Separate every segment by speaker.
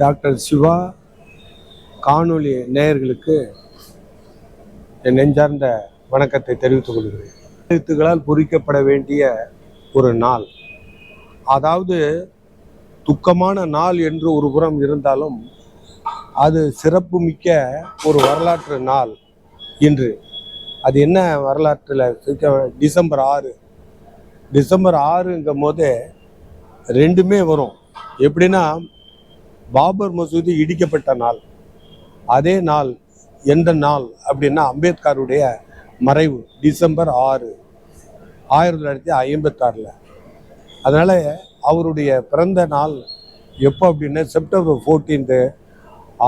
Speaker 1: Doctor Siva காணொளி நேயர்களுக்கு என் நெஞ்சார்ந்த வணக்கத்தை தெரிவித்துக் கொள்கிறேன். எழுத்துக்களால் பொறிக்கப்பட வேண்டிய ஒரு நாள். அதாவது துக்கமான நாள் என்று ஒரு புறம் இருந்தாலும் அது சிறப்பு மிக்க ஒரு வரலாற்று நாள் இன்று. அது என்ன வரலாற்றில் டிசம்பர் ஆறு. டிசம்பர் ஆறுங்கும் போது ரெண்டுமே வரும். எப்படின்னா பாபர் மசூதி இடிக்கப்பட்ட நாள். அதே நாள் எந்த நாள் அப்படின்னா அம்பேத்கருடைய மறைவு டிசம்பர் ஆறு ஆயிரத்தி தொள்ளாயிரத்தி ஐம்பத்தாறில். அதனால் அவருடைய பிறந்த நாள் எப்போ அப்படின்னா செப்டம்பர் ஃபோர்டீன்த்து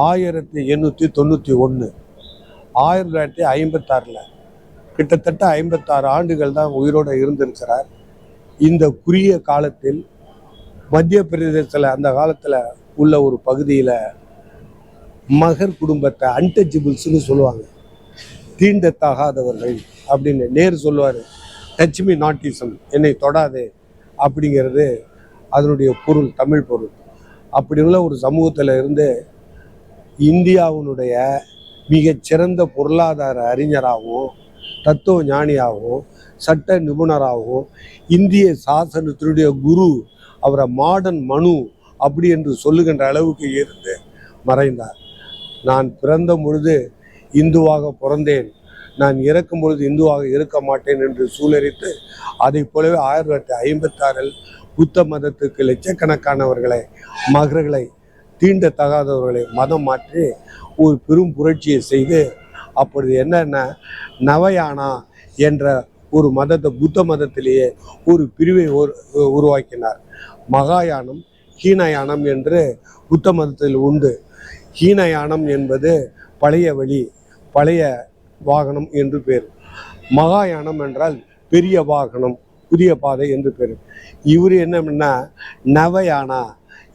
Speaker 1: ஆயிரத்தி எண்ணூற்றி தொண்ணூற்றி ஒன்று ஆயிரத்தி தொள்ளாயிரத்தி ஐம்பத்தாறில். கிட்டத்தட்ட ஐம்பத்தாறு ஆண்டுகள் தான் உயிரோடு இருந்திருக்கிறார். இந்த குறுகிய காலத்தில் மத்திய பிரதேசத்தில் அந்த காலத்தில் உள்ள ஒரு பகுதியில் மகர் குடும்பத்தை அன்டச்சபிள்ஸ்னு சொல்லுவாங்க. தீண்டத்தகாதவர்கள் அப்படின்னு நேர் சொல்லுவார். டச்மி நாட்டிசம் என்னை தொடாதே அப்படிங்கிறது அதனுடைய பொருள் தமிழ் பொருள். அப்படி உள்ள ஒரு சமூகத்தில் இருந்து இந்தியாவினுடைய மிகச்சிறந்த பொருளாதார அறிஞராகவும் தத்துவ ஞானியாகவும் சட்ட நிபுணராகவும் இந்திய சாசனத்தினுடைய குரு அவரை மாடர்ன் மனு அப்படி என்று சொல்லுகின்ற அளவுக்கு இருந்து மறைந்தார். நான் பிறந்த பொழுது இந்துவாக பிறந்தேன். நான் இறக்கும் பொழுது இந்துவாக இருக்க மாட்டேன் என்று சூழறித்து அதை போலவே ஆயிரத்தி தொள்ளாயிரத்தி ஐம்பத்தாறில் புத்த மதத்துக்கு லட்சக்கணக்கானவர்களை மகர்களை தீண்டத்தகாதவர்களை மதம் மாற்றி ஒரு பெரும் புரட்சியை செய்து அப்பொழுது என்னென்ன நவயானா என்ற ஒரு மதத்தை புத்த மதத்திலேயே ஒரு பிரிவை உருவாக்கினார். மகாயானம் ஹீனயானம் என்று புத்த மதத்தில் உண்டு. ஹீனயானம் என்பது பழைய வழி பழைய வாகனம் என்று பேர். மகாயானம் என்றால் பெரிய வாகனம் புதிய பாதை என்று பேர். இவர் என்னன்னா நவயானா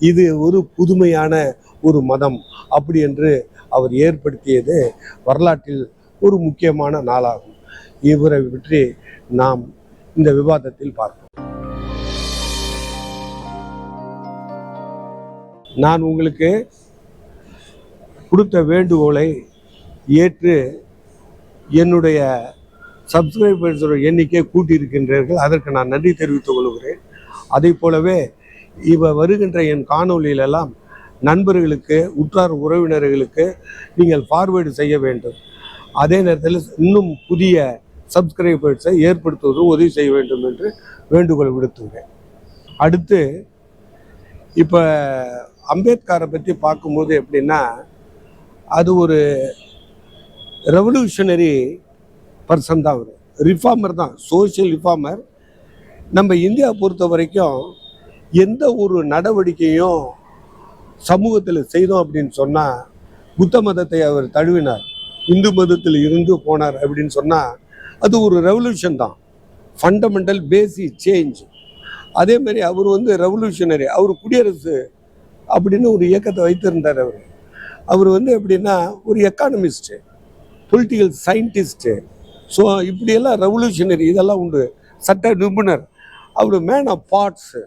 Speaker 1: இது ஒரு புதுமையான ஒரு மதம். அப்படி என்று அவர் ஏற்படுத்தியது வரலாற்றில் ஒரு முக்கியமான நாளாகும். இவரை பற்றி நாம் இந்த விவாதத்தில் பார்ப்போம். நான் உங்களுக்கு கொடுத்த வேண்டுகோளை ஏற்று என்னுடைய சப்ஸ்கிரைபர்ஸோட எண்ணிக்கை கூட்டியிருக்கின்றீர்கள். அதற்கு நான் நன்றி தெரிவித்துக் கொள்கிறேன். அதை போலவே இவ வருகின்ற என் காணொலியிலெல்லாம் நண்பர்களுக்கு உற்றார் உறவினர்களுக்கு நீங்கள் ஃபார்வேர்டு செய்ய வேண்டும். அதே நேரத்தில் இன்னும் புதிய சப்ஸ்கிரைபர்ஸை ஏற்படுத்துவது உதவி செய்ய வேண்டும் என்று வேண்டுகோள் விடுத்துகிறேன் அடுத்து இப்போ அம்பேத்கரை பற்றி பார்க்கும்போது எப்படின்னா அது ஒரு ரெவல்யூஷனரி பர்சன் தான் அவர். ரிஃபார்மர் தான் சோஷியல் ரிஃபார்மர் நம்ம இந்தியா பொறுத்த வரைக்கும் எந்த ஒரு நடவடிக்கையும் சமூகத்தில் செய்தோம் அப்படின்னு சொன்னால் புத்த மதத்தை அவர் தழுவினார். இந்து மதத்தில் இருந்து போனார் அப்படின்னு சொன்னால் அது ஒரு ரெவல்யூஷன் தான். ஃபண்டமெண்டல் பேசிக் சேஞ்ச் அதே மாதிரி அவர் வந்து ரெவல்யூஷனரி அவர் குடியரசு அப்படின்னு ஒரு இயக்கத்தை வைத்திருந்தார் அவர். அவர் வந்து எப்படின்னா ஒரு எக்கானமிஸ்ட்டு பொலிட்டிக்கல் சயின்டிஸ்ட்டு ஸோ இப்படியெல்லாம் ரெவல்யூஷனரி இதெல்லாம் உண்டு. சட்ட நிபுணர். அவர் man of parts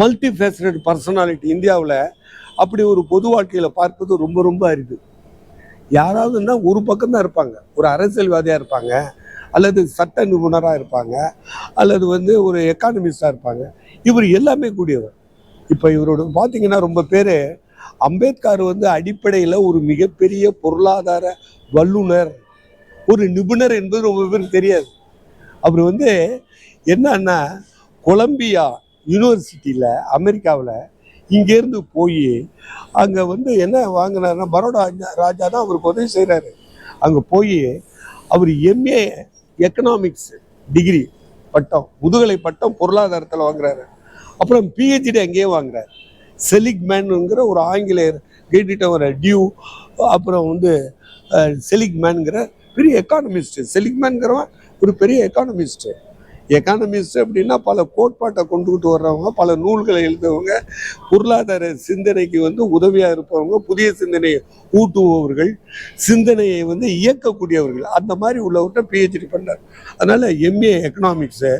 Speaker 1: multi faceted personality இந்தியாவில் அப்படி ஒரு பொது வாழ்க்கையில் பார்ப்பது ரொம்ப ரொம்ப அரிது. யாராவதுன்னா ஒரு பக்கம் தான் இருப்பாங்க. ஒரு அரசியல்வாதியாக இருப்பாங்க அல்லது சட்ட நிபுணராக இருப்பாங்க அல்லது வந்து ஒரு எக்கானமிஸ்டாக இருப்பாங்க. இவர் எல்லாமே கூடியவர். இப்போ இவரோட பார்த்தீங்கன்னா ரொம்ப பேர் அம்பேத்கர் வந்து அடிப்படையில் ஒரு மிகப்பெரிய பொருளாதார வல்லுனர் ஒரு நிபுணர் என்பது ரொம்ப பேருக்கு தெரியாது. அவர் வந்து என்னன்னா கொலம்பியா யூனிவர்சிட்டியில் அமெரிக்காவில் இங்கேருந்து போய் அங்கே வந்து என்ன வாங்கினாருன்னா பரோடா ராஜா- ராஜா தான் அவருக்கு உதவி செய்கிறாரு அங்கே போய் அவர் எம்ஏ எக்கனாமிக்ஸ் டிகிரி பட்டம் முதுகலை பட்டம் பொருளாதாரத்தில் வாங்குறாரு. அப்புறம் பிஹெச்டி அங்கேயே வாங்குறாரு. செலிக்மேனுங்கிற ஒரு ஆங்கிலேயர் கேட்டுட்ட வர டியூ அப்புறம் வந்து செலிக்மேனுங்கிற பெரிய எக்கானமிஸ்ட் செலிக்மேனுங்கிறவன் ஒரு பெரிய எக்கானமிஸ்ட் எக்கானமிஸ்ட் அப்படின்னா பல கோட்பாட்டை கொண்டுகிட்டு வர்றவங்க பல நூல்களை எழுதுறவங்க பொருளாதார சிந்தனைக்கு வந்து உதவியாக இருப்பவங்க புதிய சிந்தனையை ஊட்டுபவர்கள் சிந்தனையை வந்து இயக்கக்கூடியவர்கள். அந்த மாதிரி உள்ளவர்கிட்ட பிஹெச்டி பண்ணார். அதனால் எம்ஏ எக்கனாமிக்ஸு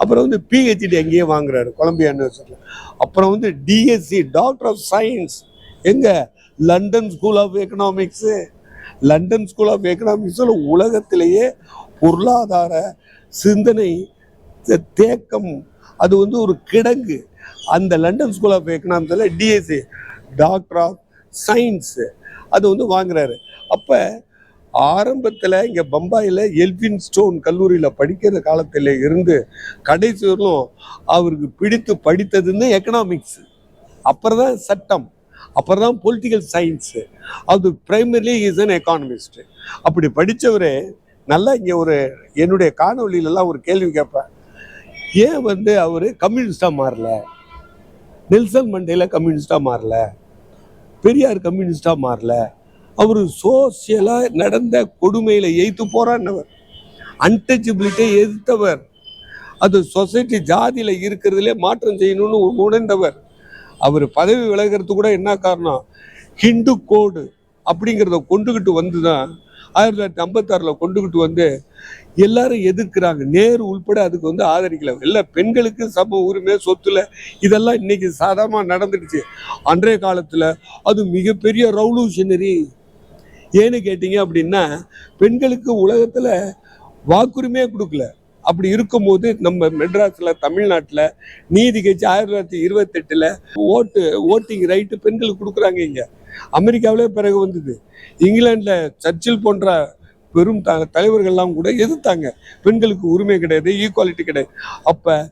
Speaker 1: அப்புறம் வந்து பிஹெச்டி அங்கேயே வாங்குறாரு கொலம்பியா யூனிவர்சிட்டியில் அப்புறம் வந்து டிஎஸ்சி டாக்டர் ஆஃப் சயின்ஸ் எங்கே? London school of economics London school of எக்கனாமிக்ஸில் உலகத்திலேயே பொருளாதார சிந்தனை தேக்கம் அது வந்து ஒரு கிடங்கு. அந்த லண்டன் ஸ்கூல் ஆஃப் எக்கனாமிக்ஸில் டிஎஸ்சி டாக்டர் ஆஃப் சயின்ஸு அது வந்து வாங்குறாரு. அப்போ ஆரம்பத்தில் இங்கே பம்பாயில் எல்வின் ஸ்டோன் கல்லூரியில் படிக்கிற காலத்தில் இருந்து கடைசி வரலும் அவருக்கு பிடித்து படித்ததுன்னு எக்கனாமிக்ஸ் அப்புறம் தான் சட்டம். அப்புறம் தான் பொலிட்டிக்கல் சயின்ஸு அது பிரைமரிலி இஸ் அன் எக்கானமிஸ்ட் அப்படி படித்தவர் நல்லா இங்கே ஒரு என்னுடைய காணொளியிலலாம் ஒரு கேள்வி கேட்பேன். ஏன் வந்து அவர் கம்யூனிஸ்டாக மாறல? நெல்சன் மண்டேல கம்யூனிஸ்டாக மாறல. பெரியார் கம்யூனிஸ்டாக மாறல. அவர் சோசியலாக நடந்த கொடுமையில் எய்த்து போராடினவர். அன்டச்சபிலிட்டியை எதிர்த்தவர். அது சொசைட்டி ஜாதியில் இருக்கிறதுலே மாற்றம் செய்யணும்னு உணர்ந்தவர். அவர் பதவி விலகிறது கூட என்ன காரணம்? ஹிந்து கோடு அப்படிங்கிறத கொண்டுகிட்டு வந்து தான் ஆயிரத்தி தொள்ளாயிரத்தி ஐம்பத்தாறில் கொண்டுகிட்டு வந்து எல்லாரும் எதிர்க்கிறாங்க. நேரு உள்பட அதுக்கு வந்து ஆதரிக்கல. இல்லை பெண்களுக்கு சம உரிமை சொத்துல இதெல்லாம் இன்னைக்கு சாதாரணமாக நடந்துடுச்சு. அன்றைய காலத்தில் அது மிகப்பெரிய ரெவல்யூஷனரி ஏன்னு கேட்டீங்க அப்படின்னா பெண்களுக்கு உலகத்தில் வாக்குரிமையே கொடுக்கல. அப்படி இருக்கும்போது நம்ம மெட்ராஸில் தமிழ்நாட்டில் நீதி கட்சி ஆயிரத்தி தொள்ளாயிரத்தி இருபத்தெட்டில் ஓட்டு ஓட்டிங் ரைட்டு பெண்களுக்கு கொடுக்குறாங்க இங்கே. அமெரிக்காவிலே பிறகு வந்தது. இங்கிலாண்டில் சர்ச்சில் போன்ற பெரும் த தலைவர்கள்லாம் கூட எதிர்த்தாங்க. பெண்களுக்கு உரிமை கிடையாது ஈக்குவாலிட்டி கிடையாது. அப்போ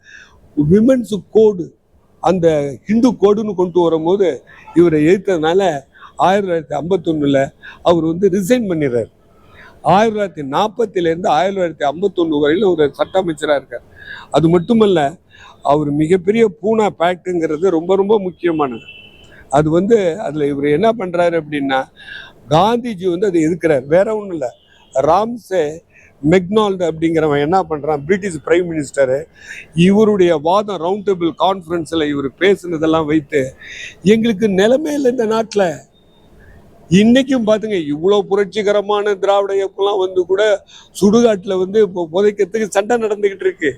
Speaker 1: விமன்ஸ் கோடு அந்த ஹிந்து கோடுன்னு கொண்டு வரும்போது இவரை எதிர்த்ததுனால ஆயிரத்தி தொள்ளாயிரத்தி ஐம்பத்தொன்னில் அவர் வந்து ரிசைன் பண்ணிடுறார். ஆயிரத்தி தொள்ளாயிரத்தி நாற்பத்திலேருந்து ஆயிரத்தி தொள்ளாயிரத்தி ஐம்பத்தொன்று வரையிலும் ஒரு சட்ட அமைச்சராக இருக்கார். அது மட்டுமல்ல அவர் மிகப்பெரிய பூனா பேக்டுங்கிறது ரொம்ப ரொம்ப முக்கியமானது. அது வந்து அதில் இவர் என்ன பண்ணுறாரு அப்படின்னா காந்திஜி வந்து அதை எதிர்க்கிறார். வேற ஒன்றும் இல்லை. ராம்சே மெக்னால்டு அப்படிங்கிறவன் என்ன பண்ணுறான் பிரிட்டிஷ் பிரைம் மினிஸ்டரு இவருடைய வாதம் ரவுண்ட் டேபிள் கான்ஃபரன்ஸில் இவர் பேசுனதெல்லாம் வைத்து எங்களுக்கு நிலைமை இல்லை இந்த நாட்டில். இன்னைக்கும் பார்த்துங்க இவ்வளோ புரட்சிகரமான திராவிட இயக்கம்லாம் வந்து கூட சுடுகாட்டில் வந்து இப்போ புதைக்கிறதுக்கு சண்டை நடந்துக்கிட்டு இருக்கு.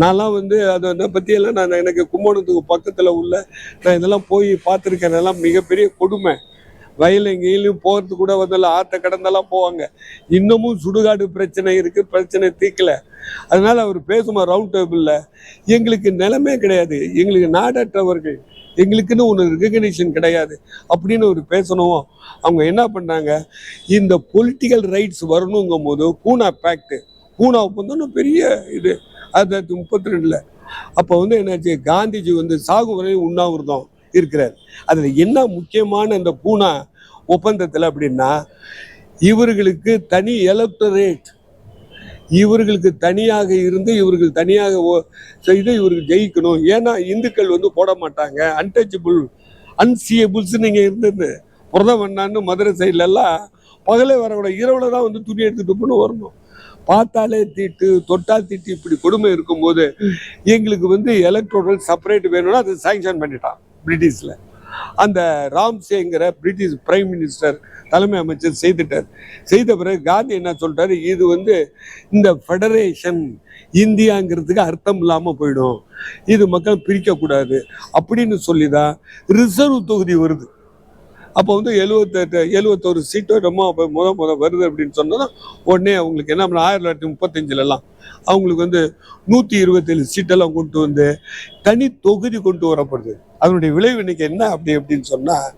Speaker 1: நான்லாம் வந்து அதை அதை பற்றியெல்லாம் நான் எனக்கு கும்போணத்துக்கு பக்கத்தில் உள்ள நான் இதெல்லாம் போய் பார்த்துருக்கேன். அதெல்லாம் மிகப்பெரிய கொடுமை. வயல் எங்கேயும் போகிறது கூட வந்து ஆற்ற கடந்தெல்லாம் போவாங்க. இன்னமும் சுடுகாடு பிரச்சனை இருக்குது பிரச்சனை தீக்கலை. அதனால் அவர் பேசுமா ரவுண்ட் டேபிளில் எங்களுக்கு நிலமே கிடையாது. எங்களுக்கு நாடற்றவர்கள். எங்களுக்குன்னு ஒன்று ரெகக்னிஷன் கிடையாது. அப்படின்னு ஒரு பேசணும். அவங்க என்ன பண்ணாங்க? இந்த பொலிட்டிக்கல் ரைட்ஸ் வரணுங்கும் போது பூனா பேக்ட் பூனா ஒப்பந்தம் பெரிய இது. ஆயிரத்தி தொள்ளாயிரத்தி முப்பத்தி ரெண்டில் அப்போ வந்து என்னாச்சு? காந்திஜி வந்து சாகு வரையும் உண்ணாவிரதம் இருக்கிறார். அதில் என்ன முக்கியமான இந்த பூனா ஒப்பந்தத்தில் அப்படின்னா இவர்களுக்கு தனி எலக்டரேட் இவர்களுக்கு தனியாக இருந்து இவர்கள் தனியாக ஓ- செய்து இவர்கள் ஜெயிக்கணும். ஏன்னா இந்துக்கள் வந்து போட மாட்டாங்க. அன்டச்சபிள் அன்சியபிள்ஸ் நீங்கள் இருந்தது. பிரதமண்ணான்னு மதுரை சைட்லெல்லாம் பகலே வரக்கூடாது இரவுல தான் வந்து துணி எடுத்துட்டு போன்னு வரணும். பார்த்தாலே தீட்டு தொட்டால் தீட்டு இப்படி கொடுமை இருக்கும்போது எங்களுக்கு வந்து எலக்ட்ரோடல் செப்பரேட் வேணும்னா அது சாங்ஷன் பண்ணிட்டான் பிரிட்டிஷில். அந்த ராம்சேங்கிற பிரிட்டிஷ் பிரைம் மினிஸ்டர் தலைமை அமைச்சர் செய்துட்டார். செய்த பிறகு காந்தி என்ன சொல்லிட்டாரு இது வந்து இந்த ஃபெடரேஷன் இந்தியாங்கிறதுக்கு அர்த்தம் இல்லாமல் போயிடும். இது மக்கள் பிரிக்கக்கூடாது. அப்படின்னு சொல்லி தான் ரிசர்வ் தொகுதி வருது. அப்போ வந்து எழுவத்தெட்டு எழுபத்தொரு சீட்டோ என்னமோ அப்போ முத முத வருது அப்படின்னு சொன்னதும் உடனே அவங்களுக்கு என்ன பண்ண ஆயிரத்தி தொள்ளாயிரத்தி முப்பத்தஞ்சுலலாம் அவங்களுக்கு வந்து நூற்றி இருபத்தேழு சீட்டெல்லாம் கொண்டு வந்து தனி தொகுதி கொண்டு வரப்படுது. அதனுடைய விளைவு இன்னைக்கு என்ன அப்படி அப்படின்னு சொன்னால்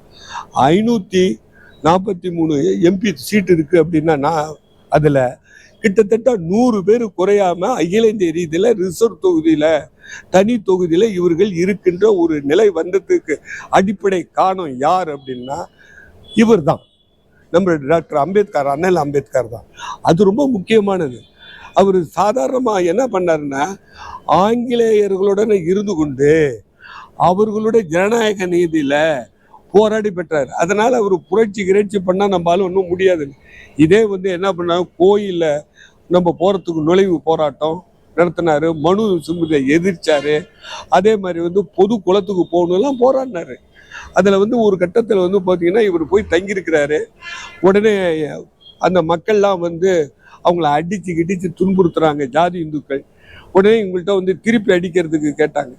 Speaker 1: ஐநூற்றி நாற்பத்தி மூணு எம்பி சீட் இருக்குது அப்படின்னா நான் அதில் கிட்டத்தட்ட நூறு பேர் குறையாம அகில இந்திய ரீதியில் ரிசர்வ் தொகுதியில் தனி தொகுதியில இவர்கள் இருக்கின்ற ஒரு நிலை வந்ததுக்கு அடிப்படை காரணம் யார் அப்படின்னா இவர் தான் நம்ம டாக்டர் அம்பேத்கர் அண்ணல் அம்பேத்கர் தான். அது ரொம்ப முக்கியமானது. அவர் சாதாரணமாக என்ன பண்ணாருன்னா ஆங்கிலேயர்களுடன் இருந்து கொண்டு அவர்களுடைய ஜனநாயக நீதியில் போராடி பெற்றார். அதனால் அவர் புரட்சி கிரட்சி பண்ணால் நம்மளால ஒன்றும் முடியாது இதே வந்து என்ன பண்ணாங்க கோயிலில் நம்ம போகிறதுக்கு நுழைவு போராட்டம் நடத்தினாரு. மனு சுமதியை எதிர்த்தாரு அதே மாதிரி வந்து பொது குளத்துக்கு போகணும்லாம் போராடினாரு. அதில் வந்து ஒரு கட்டத்தில் வந்து பார்த்தீங்கன்னா இவர் போய் தங்கியிருக்கிறாரு. உடனே அந்த மக்கள்லாம் வந்து அவங்கள அடித்து கிடிச்சு துன்புறுத்துறாங்க ஜாதி இந்துக்கள். உடனே இவங்கள்ட்ட வந்து திருப்பி அடிக்கிறதுக்கு கேட்டாங்க.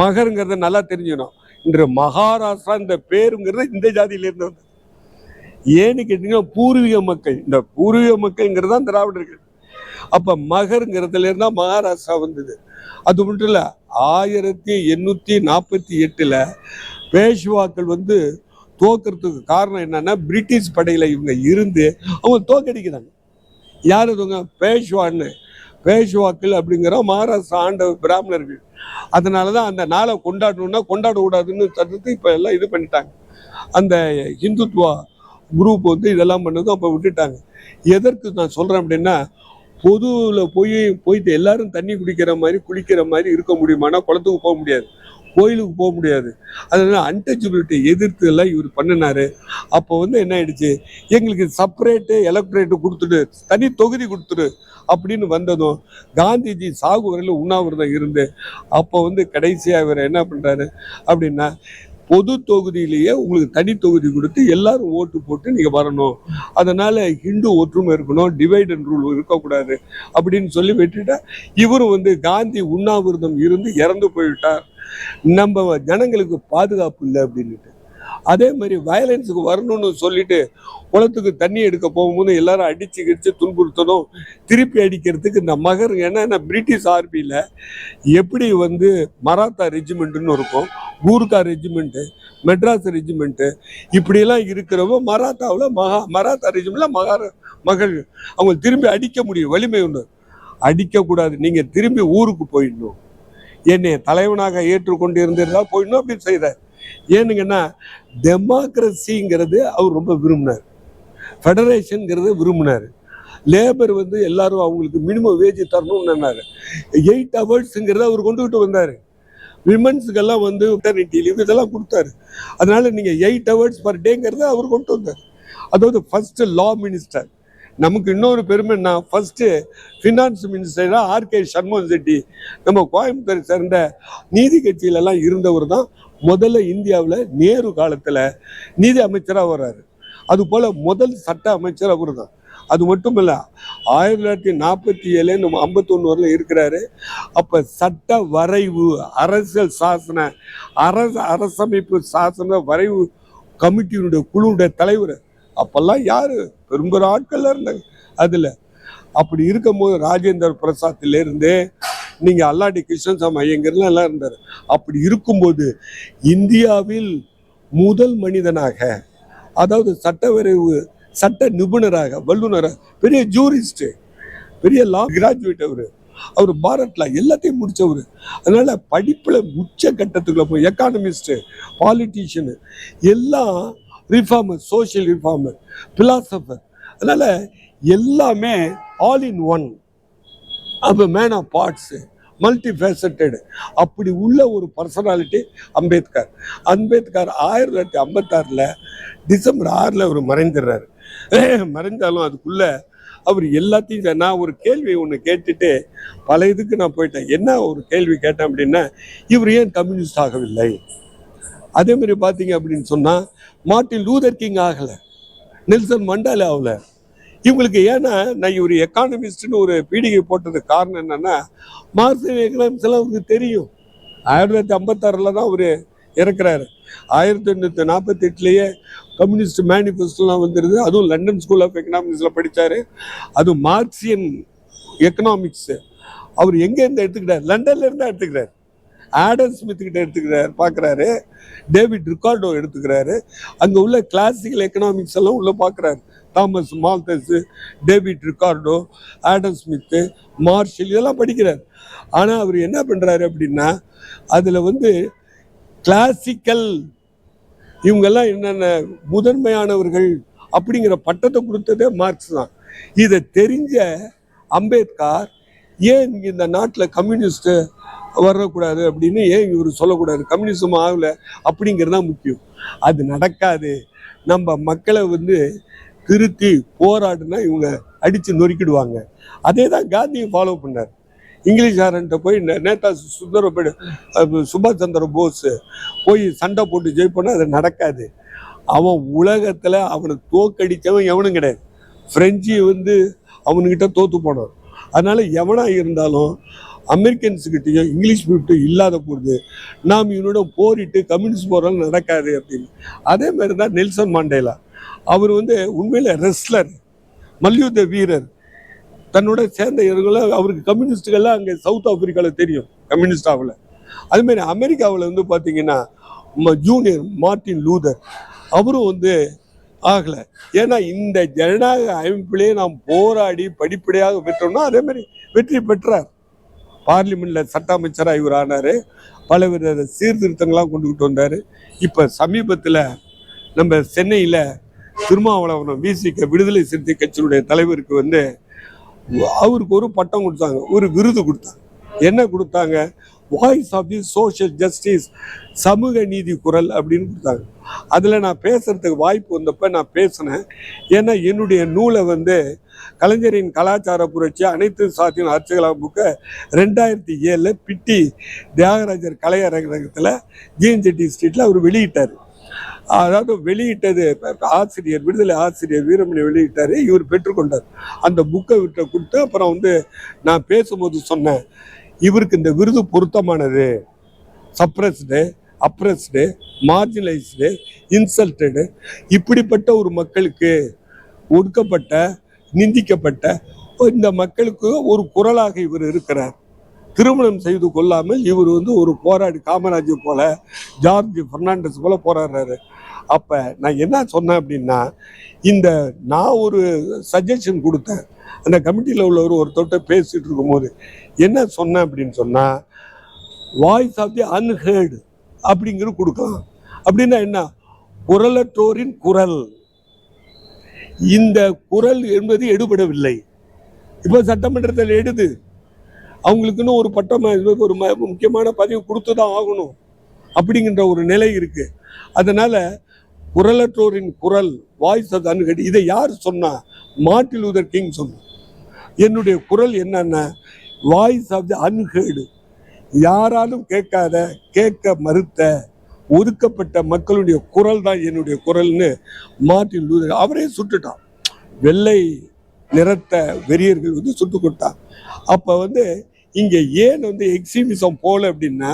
Speaker 1: மகருங்கிறத நல்லா தெரிஞ்சிடும் இன்று மகாராஷ்டிரா இந்த பேருங்கிறது இந்த ஜாதியில வந்து ஏன்னு கேட்டீங்கன்னா பூர்வீக மக்கள். இந்த பூர்வீக மக்கள்ங்கிறது தான் திராவிடர்கள். அப்போ மகருங்கிறதுல இருந்தால் மகாராஷ்டிரா வந்தது. அது மட்டும் இல்லை ஆயிரத்தி எண்ணூற்றி நாற்பத்தி எட்டில் பேஷ்வாக்கள் வந்து தோக்கிறதுக்கு காரணம் என்னன்னா பிரிட்டிஷ் படையில் இவங்க இருந்து அவங்க தோக்கடிக்கிறாங்க. யார் இதுங்க பேஷ்வான்னு. பேஷ்வாக்கள் அப்படிங்கிற மகாராஷ்டிரா ஆண்ட பிராமணர்கள். அதனால தான் அந்த நாளை கொண்டாடணும்னா கொண்டாடக்கூடாதுன்னு தடுத்து இப்போ எல்லாம் இது பண்ணிட்டாங்க. அந்த ஹிந்துத்வா குரூப் வந்து இதெல்லாம் பண்ணதும் அப்போ விட்டுட்டாங்க. எதற்கு நான் சொல்கிறேன் அப்படின்னா பொதுவில் போய் போயிட்டு எல்லாரும் தண்ணி குடிக்கிற மாதிரி குளிக்கிற மாதிரி இருக்க முடியுமானா குளத்துக்கு போக முடியாது. கோயிலுக்கு போக முடியாது. அதனால அன்டச்சபிலிட்டி எதிர்த்து எல்லாம் இவர் பண்ணினாரு. அப்போ வந்து என்ன ஆயிடுச்சு? எங்களுக்கு செப்பரேட்டு எலக்ட்ரேட்டு கொடுத்துடு தனி தொகுதி கொடுத்துடு அப்படின்னு வந்ததும் காந்திஜி சாகு வரையில் உண்ணாவிரதம் இருந்து அப்போ வந்து கடைசியாக இவர் என்ன பண்ணுறாரு அப்படின்னா பொது தொகுதியிலேயே உங்களுக்கு தனி தொகுதி கொடுத்து எல்லாரும் ஓட்டு போட்டு நீங்கள் வரணும். அதனால் ஹிந்து ஒற்றுமை இருக்கணும் டிவைட் அண்ட் ரூல் இருக்கக்கூடாது அப்படின்னு சொல்லி விட்டுட்டா இவரும் வந்து காந்தி உண்ணாவிரதம் இருந்து இறந்து போயிட்டார் நம்ம ஜனங்களுக்கு பாதுகாப்பு இல்லை அப்படின்ட்டு அதே மாதிரி வயலன்ஸுக்கு வரணும்னு சொல்லிட்டு குளத்துக்கு தண்ணி எடுக்க போகும்போது எல்லாரும் அடிச்சு கிடிச்சு துன்புறுத்தணும். திருப்பி அடிக்கிறதுக்கு இந்த மகர் ஏன்னா பிரிட்டிஷ் ஆர்மியில் எப்படி வந்து மராத்தா ரெஜிமெண்ட்டுன்னு இருக்கும் கூர்கா ரெஜிமெண்ட்டு மெட்ராஸ் ரெஜிமெண்ட்டு இப்படியெல்லாம் இருக்கிறவங்க மராத்தாவில் மகா மராத்தா ரெஜிமெண்ட்ல மகார மகள். அவங்க திரும்பி அடிக்க முடியும் வலிமை உண்டு. அடிக்கக்கூடாது. நீங்கள் திரும்பி ஊருக்கு போயிடணும். என்னை தலைவனாக ஏற்றுக்கொண்டு இருந்திருந்தால் போயிடணும் அப்படின்னு செய்கிறார் ஏனுங்கன்னா டெமோக்ரஸிங்கிறது அவர் ரொம்ப விரும்பினார். ஃபெடரேஷனுங்கிறத விரும்பினார். லேபர் வந்து எல்லாரும் அவங்களுக்கு மினிமம் வேஜ் தரணும்னு நின்னாரு. எயிட் ஹவர்ஸுங்கிறத அவர் கொண்டுகிட்டு வந்தார். விமன்ஸுக்கெல்லாம் வந்து மெட்டர்னிட்டி லீவ் இதெல்லாம் கொடுத்தாரு. அதனால நீங்கள் எயிட் ஹவர்ஸ் பர் டேங்கிறத அவர் கொண்டு வந்தார். அதாவது ஃபர்ஸ்ட் லா மினிஸ்டர் நமக்கு இன்னொரு பெருமைன்னா ஃபர்ஸ்ட்டு ஃபினான்ஸ் மினிஸ்டராக ஆர்கே சண்முகம் செட்டி நம்ம கோயம்புத்தூரை சேர்ந்த நீதி கட்சியிலலாம் இருந்தவர் தான் முதல்ல இந்தியாவில் நேரு காலத்தில் நீதி அமைச்சராக வர்றாரு. அதுபோல் முதல் சட்ட அமைச்சர் அவர் தான். அது மட்டும் இல்லை ஆயிரத்தி தொள்ளாயிரத்தி நாற்பத்தி ஏழு நம்ம ஐம்பத்தொன்று இருக்கிறாரு. அப்போ சட்ட வரைவு அரசியல் சாசன அரச அரசமைப்பு சாசன வரைவு கமிட்டியினுடைய குழுவுடைய தலைவர். அப்பெல்லாம் யார்? பெரும்பெரும் ஆட்கள்லாம் இருந்தாங்க. அதில். அப்படி இருக்கும்போது ராஜேந்திர பிரசாத்திலிருந்து நீங்கள் அல்லாடி கிருஷ்ணசாமி ஐயங்கர்லாம் எல்லாம் இருந்தார். அப்படி இருக்கும்போது இந்தியாவில் முதல் மனிதனாக அதாவது சட்டவரைவு சட்ட நிபுணராக வல்லுநராக பெரிய ஜூரிஸ்ட்டு பெரிய லா கிராஜுவேட் அவர். அவர் பாரத்ல எல்லாத்தையும் முடிச்சவர். அதனால படிப்புல உச்ச கட்டத்துக்குள்ள போய் எக்கானமிஸ்ட் பாலிட்டிஷியனு எல்லாம் ரிஃபார்மர் சோஷியல் ரிஃபார்மர் பிலாசபர் அதனால் எல்லாமே ஆல் இன் ஒன் அப்போ man of parts multi faceted அப்படி உள்ள ஒரு பர்சனாலிட்டி அம்பேத்கர். அம்பேத்கர் ஆயிரத்தி தொள்ளாயிரத்தி ஐம்பத்தாறில் டிசம்பர் ஆறில் அவர் மறைந்துடுறாரு. மறைந்தாலும் அதுக்குள்ள அவர் எல்லாத்தையும் நான் ஒரு கேள்வி ஒன்று கேட்டுட்டு பல இதுக்கு நான் போயிட்டேன். என்ன ஒரு கேள்வி கேட்டேன் அப்படின்னா இவர் ஏன் கம்யூனிஸ்ட் ஆகவில்லை? அதே மாதிரி பார்த்தீங்க அப்படின்னு சொன்னால் மார்ட்டின் லூதர் கிங் ஆகலை. நெல்சன் மண்டாலே ஆகலை. இவங்களுக்கு ஏன்னா நான் இவர் எக்கானமிஸ்ட்னு ஒரு பீடிகை போட்டதுக்கு காரணம் என்னென்னா மார்சல் எக்கனாமிக்ஸ்லாம் அவருக்கு தெரியும். ஆயிரத்தி தொள்ளாயிரத்தி ஐம்பத்தாறில் தான் அவர் இறக்குறாரு. ஆயிரத்தி எண்ணூற்றி நாற்பத்தி எட்டுலேயே கம்யூனிஸ்ட் மேனிஃபெஸ்டோலாம் வந்துடுது அதுவும் லண்டன் ஸ்கூல் ஆஃப் எக்கனாமிக்ஸில் படித்தார் அதுவும் மார்க்சியன் எக்கனாமிக்ஸு அவர் எங்கேருந்து எடுத்துக்கிட்டார்? லண்டன்லேருந்து எடுத்துக்கிறார் ஆடம் ஸ்மித் கிட்ட எடுத்துக்கிறார் பார்க்குறாரு. டேவிட் ரிகார்டோ எடுத்துக்கிறாரு. அங்கே உள்ள கிளாசிக்கல் எக்கனாமிக்ஸ் எல்லாம் உள்ள பார்க்குறாரு. Thomas Malthus David Ricardo Adam Smith Marshall இதெல்லாம் படிக்கிறார். ஆனால் அவர் என்ன பண்ணுறாரு அப்படின்னா அதில் வந்து கிளாசிக்கல் இவங்கெல்லாம் என்னென்ன முதன்மையானவர்கள் அப்படிங்கிற பட்டத்தை கொடுத்ததே மார்க்ஸ் தான். இதை தெரிஞ்ச அம்பேத்கர் ஏன் இந்த நாட்டில் கம்யூனிஸ்ட்டு வரக்கூடாது அப்படின்னு ஏன் இவர் சொல்லக்கூடாது? கம்யூனிசம் ஆகல அப்படிங்கிறது தான் முக்கியம். அது நடக்காது. நம்ம மக்களை வந்து திருத்தி போராடுனா இவங்க அடித்து நொறுக்கிடுவாங்க. அதே தான் காந்தியும் ஃபாலோ பண்ணார். இங்கிலீஷ்காரன்ட்ட போய் நே- நேதா சுந்தரபடி சுபாஷ் சந்திர போஸ் போய் சண்டை போட்டு ஜெயிப்போனா அது நடக்காது. அவன் உலகத்தில் அவனை தோக்கடித்தவன் எவனும் கிடையாது. ஃப்ரெஞ்சு வந்து அவனுக்கிட்ட தோற்று போனான். அதனால் எவனாக இருந்தாலும் அமெரிக்கன்ஸுக்கிட்டையும் இங்கிலீஷ் பீப்டும் இல்லாத போது நாம் இவனோட போரிட்டு கம்யூனிஸ்ட் போரால் நடக்காது அப்படின்னு. அதே மாதிரி தான் நெல்சன் மாண்டேலா. அவர் வந்து உண்மையில் ரெஸ்லர் மல்யுத்த வீரர். தன்னோட சேர்ந்த இவர்களும் அவருக்கு கம்யூனிஸ்டுகள்லாம் அங்கே சவுத் ஆப்பிரிக்காவில் தெரியும் கம்யூனிஸ்டாவில் அதுமாரி அமெரிக்காவில் வந்து பார்த்தீங்கன்னா ஜூனியர் மார்ட்டின் லூதர். அவரும் வந்து ஆகலை. ஏன்னா இந்த ஜனநாயக அமைப்பிலே நாம் போராடி படிப்படியாக பெற்றோம்னா அதே மாதிரி வெற்றி பெற்றார். பார்லிமெண்ட்ல சட்ட அமைச்சராக இவர் ஆனார். பலவித சீர்திருத்தங்கள்லாம் கொண்டுக்கிட்டு வந்தார். இப்போ சமீபத்தில் நம்ம சென்னையில் திருமாவளவனம் விசிக்க விடுதலை சிறுத்தை கட்சியினுடைய தலைவருக்கு வந்து அவருக்கு ஒரு பட்டம் கொடுத்தாங்க. ஒரு விருது கொடுத்தாங்க. என்ன கொடுத்தாங்க? Voice of the social justice சமூக நீதி குரல் அப்படின்னு கொடுத்தாங்க. அதில் நான் பேசுகிறதுக்கு வாய்ப்பு வந்தப்ப நான் பேசினேன். ஏன்னா என்னுடைய நூலை வந்து கலைஞரின் கலாச்சார புரட்சி அனைத்து சாத்தியம் அர்ச்சகலா புக்கை ரெண்டாயிரத்தி ஏழில் பிட்டி தியாகராஜர் கலையரங்கத்தில் ஜிஎன்ஜெட்டி ஸ்ட்ரீட்டில் அவர் வெளியிட்டார். அதாவது வெளியிட்டது ஆசிரியர் விடுதலை ஆசிரியர் வீரமணி வெளியிட்டார் இவர் பெற்றுக்கொண்டார். அந்த புக்கை விட்ட கொடுத்து அப்புறம் வந்து நான் பேசும்போது சொன்னேன். இவருக்கு இந்த விருது பொருத்தமானது. சப்ரஸ்டு அப்ரஸ்டு மார்ஜினலைஸ்டு இன்சல்டடு இப்படிப்பட்ட ஒரு மக்களுக்கு ஒடுக்கப்பட்ட நிந்திக்கப்பட்ட இந்த மக்களுக்கு ஒரு குரலாக இவர் இருக்கிறார். திருமணம் செய்து கொள்ளாமல் இவர் வந்து ஒரு போராடி காமராஜ் போல ஜார்ஜ் பெர்னாண்டஸ் போல போராடுறாரு. அப்ப நான் என்ன சொன்னேன் அப்படின்னா இந்த நான் ஒரு சஜஷன் கொடுத்தேன். அந்த கமிட்டியில் உள்ளவர் ஒருத்தர்கிட்ட பேசிட்டு இருக்கும்போது என்ன சொன்னேன் அப்படின்னு சொன்னா வாய்ஸ் ஆஃப் தி அன்ஹேர்டு அப்படிங்கிறது கொடுக்கலாம். அப்படின்னா என்ன? குரலற்றோரின் குரல். இந்த குரல் என்பது எடுபடவில்லை. இப்போ சட்டமன்றத்தில் எடுது அவங்களுக்குன்னு ஒரு பட்டம் ஒரு ம- முக்கியமான பதிவு கொடுத்து தான் ஆகணும் அப்படிங்கிற ஒரு நிலை இருக்கு. அதனால குரலற்றோரின் குரல் வாய்ஸ் ஆஃப் அன்ஹெட் இதை யார் சொன்னா? மார்ட்டின் லூதர் கிங் சொன்ன என்னுடைய குரல் என்னன்னா வாய்ஸ் ஆஃப் த அன்ஹெர்டு யாராலும் கேட்காத கேட்க மறுத்த ஒதுக்கப்பட்ட மக்களுடைய குரல் தான் என்னுடைய குரல்னு மார்ட்டின் லூதர் அவரே சுட்டுட்டான். வெள்ளை நிறத்த வெறியர்கள் வந்து சுட்டு கொடுத்தான் அப்போ வந்து இங்கே ஏன் வந்து எக்ஸ்ட்ரீமிசம் போல அப்படின்னா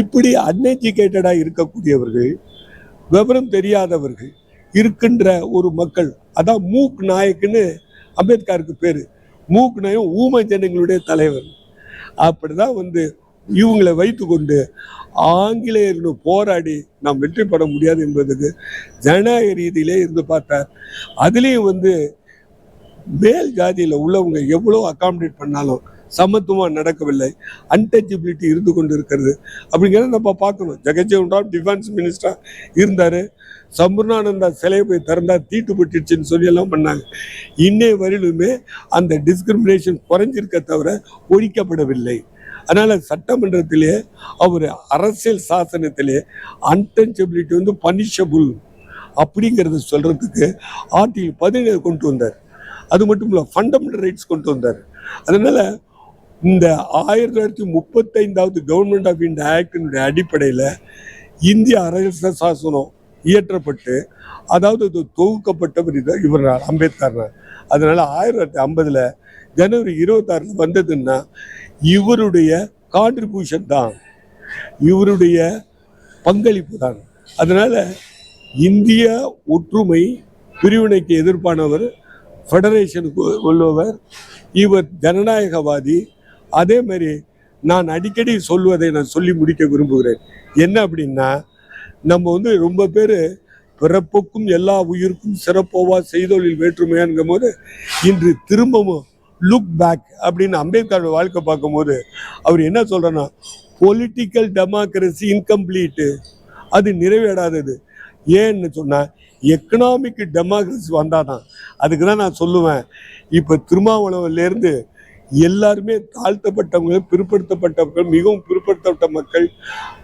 Speaker 1: இப்படி அன்எஜுகேட்டடாக இருக்கக்கூடியவர்கள் விவரம் தெரியாதவர்கள் இருக்கின்ற ஒரு மக்கள் அதான் மூக் நாயக்குன்னு அம்பேத்கருக்கு பேர். மூக் நாயகம் ஊமை ஜனங்களுடைய தலைவர். அப்படிதான் வந்து இவங்களை வைத்துக்கொண்டு ஆங்கிலேயர்கள் போராடி நாம் வெற்றி பெற முடியாது என்பதுக்கு ஜனநாயக ரீதியிலே இருந்து பார்த்தார். அதுலேயும் வந்து மேல் ஜாதியில் உள்ளவங்க எவ்வளோ அகாமடேட் பண்ணாலும் சமத்துவமாக நடக்கவில்லை. அன்டச்சபிலிட்டி இருந்து கொண்டு இருக்கிறது அப்படிங்கிறத நம்ம பார்க்கணும். ஜெகஜீவன்ராம் டிஃபென்ஸ் மினிஸ்டர் இருந்தார். சம்பூர்ணானந்தா சிலையை போய் திறந்தா தீட்டு பட்டுச்சுன்னு சொல்லி எல்லாம் பண்ணாங்க. இன்னைய வரையிலுமே அந்த டிஸ்கிரிமினேஷன் குறைஞ்சிருக்க தவிர ஒழிக்கப்படவில்லை. அதனால் சட்டமன்றத்திலே அவர் அரசியல் சாசனத்திலே அன்டச்சபிலிட்டி வந்து பனிஷபுள் அப்படிங்கிறத சொல்கிறதுக்கு ஆர்டிகல் பதினேழு கொண்டு வந்தார். அது மட்டும் இல்லை ஃபண்டமெண்டல் ரைட்ஸ் கொண்டு வந்தார். அதனால் இந்த ஆயிரத்தி தொள்ளாயிரத்தி முப்பத்தைந்தாவது கவர்மெண்ட் ஆஃப் இந்தியா ஆக்டினுடைய அடிப்படையில் இந்திய அரச சாசனம் இயற்றப்பட்டு அதாவது இது தொகுக்கப்பட்டவர் இது இவர் அம்பேத்கர். அதனால் ஆயிரத்தி தொள்ளாயிரத்தி ஐம்பதில் ஜனவரி இருபத்தாறுல வந்ததுன்னா இவருடைய கான்ட்ரிபியூஷன் தான். இவருடைய பங்களிப்பு தான். அதனால் இந்திய ஒற்றுமை பிரிவினைக்கு எதிர்ப்பானவர் ஃபெடரேஷனுக்கு உள்ளவர் இவர் ஜனநாயகவாதி அதே மாதிரி நான் அடிக்கடி சொல்வதை நான் சொல்லி முடிக்க விரும்புகிறேன். என்ன அப்படின்னா நம்ம வந்து ரொம்ப பேர் பிறப்புக்கும் எல்லா உயிருக்கும் சிறப்போவா செய்தொழில் வேற்றுமையான்கும் போது இன்று திரும்பவும் லுக் பேக் அப்படின்னு அம்பேத்கரோட வாழ்க்கை பார்க்கும்போது அவர் என்ன சொல்கிறேன்னா பொலிட்டிக்கல் டெமோக்ரஸி இன்கம்ப்ளீட்டு அது நிறைவேறாதது. ஏன்னு சொன்னால் எக்கனாமிக் டெமோக்ரஸி வந்தாதான். அதுக்கு தான் நான் சொல்லுவேன். இப்போ திருமாவளவிலேருந்து எல்லாருமே தாழ்த்தப்பட்டவங்க பிற்படுத்தப்பட்டவர்கள் மிகவும் பிற்படுத்தப்பட்ட மக்கள்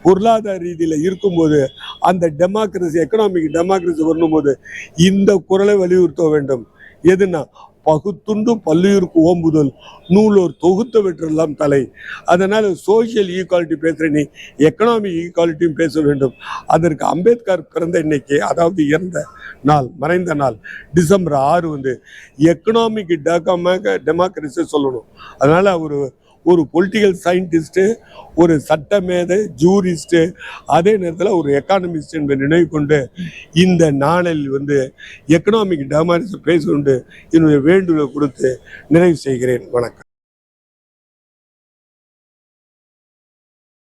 Speaker 1: பொருளாதார ரீதியில் இருக்கும்போது அந்த டெமோக்ரஸி எக்கனாமிக் டெமோக்ரஸி வரும்போது இந்த குரலை வலியுறுத்த வேண்டும். எதுனா பகுத்துண்டு பல்லுயிருக்கு ஓம்புதல் நூலோர் தொகுத்த வெற்றெல்லாம் தலை. அதனால் சோஷியல் ஈக்குவாலிட்டி பேசுகிற நீ எக்கனாமிக் ஈக்குவாலிட்டியும் பேச வேண்டும். அதற்கு அம்பேத்கர் பிறந்த இன்னைக்கு அதாவது இறந்த நாள் மறைந்த நாள் டிசம்பர் ஆறு வந்து எக்கனாமிக் டெமோக்ரஸி சொல்லணும். அதனால் அவர் ஒரு பொலிட்டிக்கல் சயின்டிஸ்ட்டு ஒரு சட்டமேதை ஜூரிஸ்ட்டு அதே நேரத்தில் ஒரு எக்கானமிஸ்ட் என்பதை நினைவு கொண்டு இந்த நாளில் வந்து எக்கனாமிக் டெமாரிஸ் பேசுகொண்டு என்னுடைய வேண்டுகோளை கொடுத்து நிறைவு செய்கிறேன். வணக்கம்.